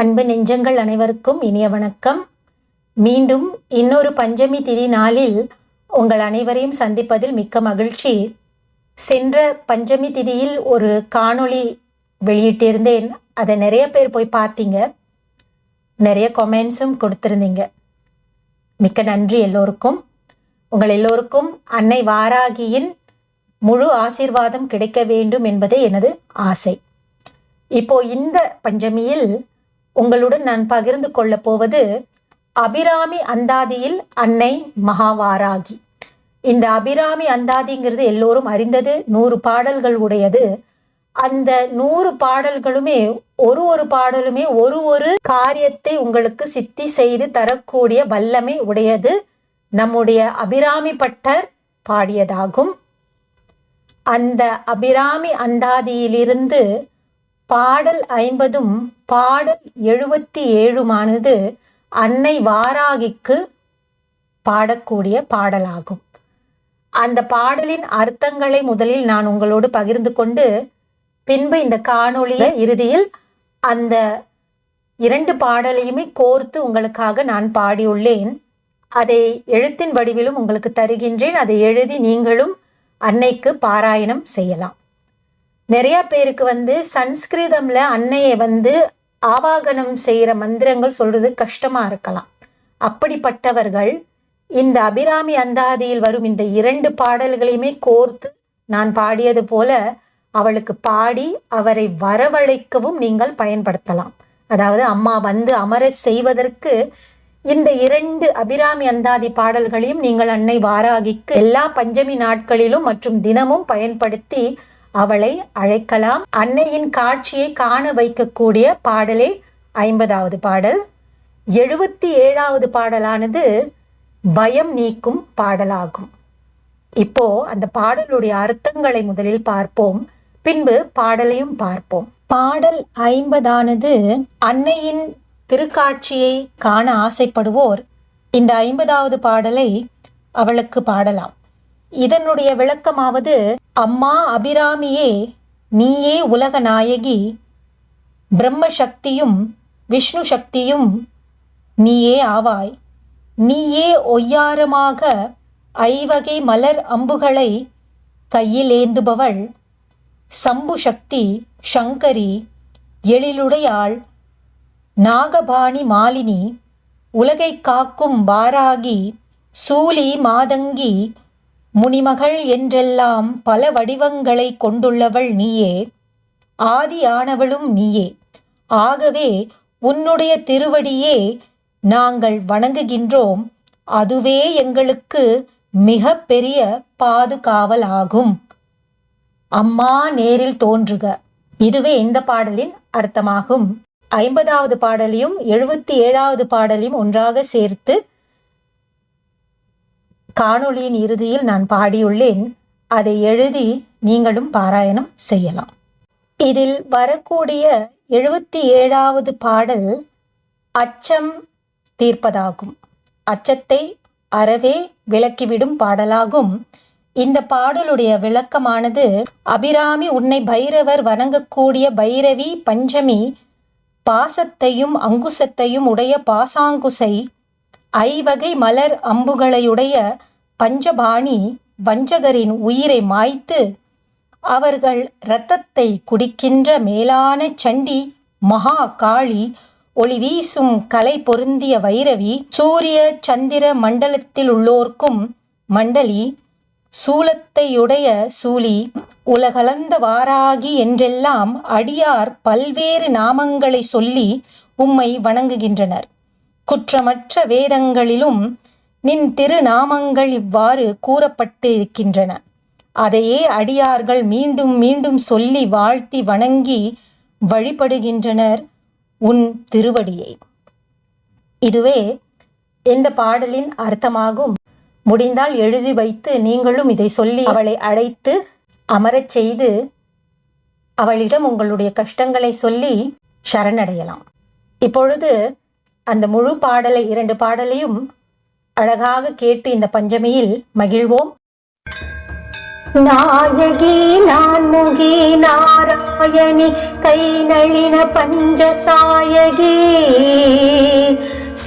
அன்பு நெஞ்சங்கள் அனைவருக்கும் இனிய வணக்கம். மீண்டும் இன்னொரு பஞ்சமி திதி நாளில் உங்கள் அனைவரையும் சந்திப்பதில் மிக்க மகிழ்ச்சி. சென்ற பஞ்சமி திதியில் ஒரு காணொளி வெளியிட்டிருந்தேன். அதை நிறைய பேர் போய் பார்த்தீங்க. நிறைய கொமெண்ட்ஸும் கொடுத்துருந்தீங்க. மிக்க நன்றி எல்லோருக்கும். உங்கள் எல்லோருக்கும் அன்னை வாராகியின் முழு ஆசீர்வாதம் கிடைக்க வேண்டும் என்பதே எனது ஆசை. இப்போ இந்த பஞ்சமியில் உங்களுடன் நான் பகிர்ந்து கொள்ளப் போவது அபிராமி அந்தாதியில் அன்னை மகாவாராகி. இந்த அபிராமி அந்தாதிங்கிறது எல்லோரும் அறிந்தது நூறு பாடல்கள் உடையது. அந்த நூறு பாடல்களுமே ஒரு ஒரு பாடலுமே ஒரு ஒரு காரியத்தை உங்களுக்கு சித்தி செய்து தரக்கூடிய வல்லமை உடையது. நம்முடைய அபிராமி பட்டர் பாடியதாகும். அந்த அபிராமி அந்தாதியிலிருந்து பாடல் ஐம்பதும் பாடல் எழுபத்தி ஏழுமானது அன்னை வாராகிக்கு பாடக்கூடிய பாடலாகும். அந்த பாடலின் அர்த்தங்களை முதலில் நான் உங்களோடு பகிர்ந்து கொண்டு பின்பு இந்த காணொளிய இறுதியில் அந்த இரண்டு பாடலையுமே கோர்த்து உங்களுக்காக நான் பாடியுள்ளேன். அதை எழுத்தின் வடிவிலும் உங்களுக்கு தருகின்றேன். அதை எழுதி நீங்களும் அன்னைக்கு பாராயணம் செய்யலாம். நிறைய பேருக்கு வந்து சன்ஸ்கிருதமில் அன்னையை வந்து ஆவாகனம் செய்கிற மந்திரங்கள் சொல்கிறது கஷ்டமாக இருக்கலாம். அப்படிப்பட்டவர்கள் இந்த அபிராமி அந்தாதியில் வரும் இந்த இரண்டு பாடல்களையுமே கோர்த்து நான் பாடியது போல அவளுக்கு பாடி அவரை வரவழைக்கவும் நீங்கள் பயன்படுத்தலாம். அதாவது அம்மா வந்து அமர செய்வதற்கு இந்த இரண்டு அபிராமி அந்தாதி பாடல்களையும் நீங்கள் அன்னை வாராகிக்கு எல்லா பஞ்சமி நாட்களிலும் மற்றும் தினமும் பயன்படுத்தி அவளை அழைக்கலாம். அன்னையின் காட்சியை காண வைக்கக்கூடிய பாடலே ஐம்பதாவது பாடல். எழுபத்தி ஏழாவது பாடலானது பயம் நீக்கும் பாடலாகும். இப்போ அந்த பாடலுடைய அர்த்தங்களை முதலில் பார்ப்போம். பின்பு பாடலையும் பார்ப்போம். பாடல் ஐம்பதானது அன்னையின் திருக்காட்சியை காண ஆசைப்படுவோர் இந்த ஐம்பதாவது பாடலை அவளுக்கு பாடலாம். இதனுடைய விளக்கமாவது அம்மா அபிராமியே நீயே உலக நாயகி. பிரம்ம சக்தியும் விஷ்ணு சக்தியும் நீயே ஆவாய். நீயே ஒய்யாரமாக ஐவகை மலர் அம்புகளை கையிலேந்துபவள். சம்பு சக்தி சங்கரி எழிலுடையாள். நாகபாணி மாலினி உலகை காக்கும் வாராகி சூலி மாதங்கி முனிமகள் என்றெல்லாம் பல வடிவங்களை கொண்டுள்ளவள் நீயே ஆதியானவளும் நீயே. ஆகவே உன்னுடைய திருவடியே நாங்கள் வணங்குகின்றோம் அதுவே எங்களுக்கு மிக பெரிய பாதுகாவலாகும் அம்மா நேரில் தோன்றுக. இதுவே இந்த பாடலின் அர்த்தமாகும். ஐம்பதாவது பாடலையும் எழுபத்தி ஏழாவது பாடலையும் ஒன்றாக சேர்த்து காணொளியின் இறுதியில் நான் பாடியுள்ளேன். அதை எழுதி நீங்களும் பாராயணம் செய்யலாம். இதில் வரக்கூடிய எழுபத்தி ஏழாவது பாடல் அச்சம் தீர்ப்பதாகும். அச்சத்தை அறவே விளக்கிவிடும் பாடலாகும். இந்த பாடலுடைய விளக்கமானது அபிராமி உன்னை பைரவர் வணங்கக்கூடிய பைரவி பஞ்சமி பாசத்தையும் அங்குசத்தையும் உடைய பாசாங்குசை ஐவகை மலர் அம்புகளையுடைய பஞ்சபாணி வஞ்சகரின் உயிரை மாய்த்து அவர்கள் இரத்தத்தை குடிக்கின்ற மேலான சண்டி மகா காளி ஒளி வீசும் கலை பொருந்திய வைரவி சூரிய சந்திர மண்டலத்தில் உள்ளோர்க்கும் மண்டலி சூலத்தையுடைய சூலி உலகளந்த வாராகி என்றெல்லாம் அடியார் பல்வேறு நாமங்களை சொல்லி உம்மை வணங்குகின்றனர். குற்றமற்ற வேதங்களிலும் நின் திருநாமங்கள் இவ்வாறு கூறப்பட்டு இருக்கின்றன அதையே அடியார்கள் மீண்டும் மீண்டும் சொல்லி வாழ்த்தி வணங்கி வழிபடுகின்றனர் உன் திருவடியை. இதுவே இந்த பாடலின் அர்த்தமாகும்? முடிந்தால் எழுதி வைத்து நீங்களும் இதை சொல்லி அவளை அழைத்து அமரச் செய்து அவளிடம் உங்களுடைய கஷ்டங்களை சொல்லி சரணடையலாம். இப்பொழுது அந்த முழு பாடலை இரண்டு பாடலையும் அழகாக கேட்டு இந்த பஞ்சமியில் மகிழ்வோம். நாயகி நான்முகி நாராயணி கை நளின பஞ்சசாயகி.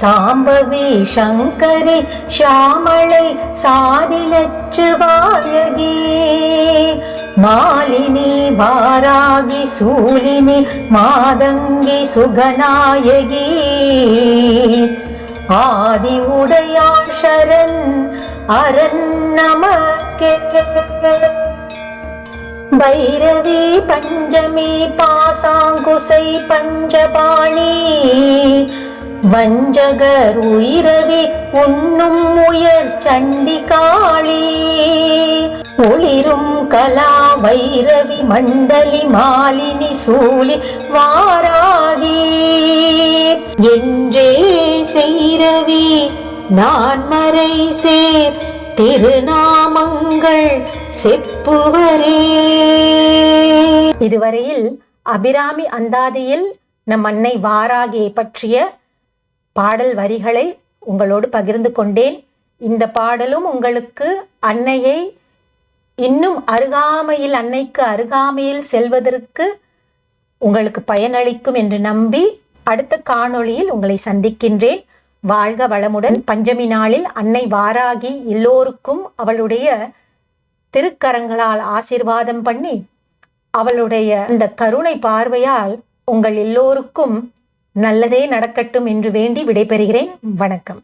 சாம்பவி சங்கரி ஷாமளை சாதிலச்சுவாயகி மாலினி வாராகி சூலினி மாதங்கி சுகநாயகி. ஆதி உடையான் சரண் அரண் நமக்கே. பைரவி பஞ்சமி பாசாங்குசை பஞ்சபாணி வஞ்சகர் உயிரவி உண்ணும் உயர் சண்டி காளி ஒளிரும் கலா வைரவி மண்டலி மாலினி சூலி வாராகி. என்றே செய்ரவி நான் மறை சேர் திருநாமங்கள் செப்புவரே. இதுவரையில் அபிராமி அந்தாதியில் நம் அன்னை வாராகியை பற்றிய பாடல் வரிகளை உங்களோடு பகிர்ந்து கொண்டேன். இந்த பாடலும் உங்களுக்கு அன்னையை இன்னும் அருகாமையில் அன்னைக்கு அருகாமையில் செல்வதற்கு உங்களுக்கு பயனளிக்கும் என்று நம்பி அடுத்த காணொளியில் உங்களை சந்திக்கின்றேன். வாழ்க வளமுடன். பஞ்சமி நாளில் அன்னை வாராகி எல்லோருக்கும் அவளுடைய திருக்கரங்களால் ஆசீர்வாதம் பண்ணி அவளுடைய அந்த கருணை பார்வையால் உங்கள் எல்லோருக்கும் நல்லதே நடக்கட்டும் என்று வேண்டி விடைபெறுகிறேன். வணக்கம்.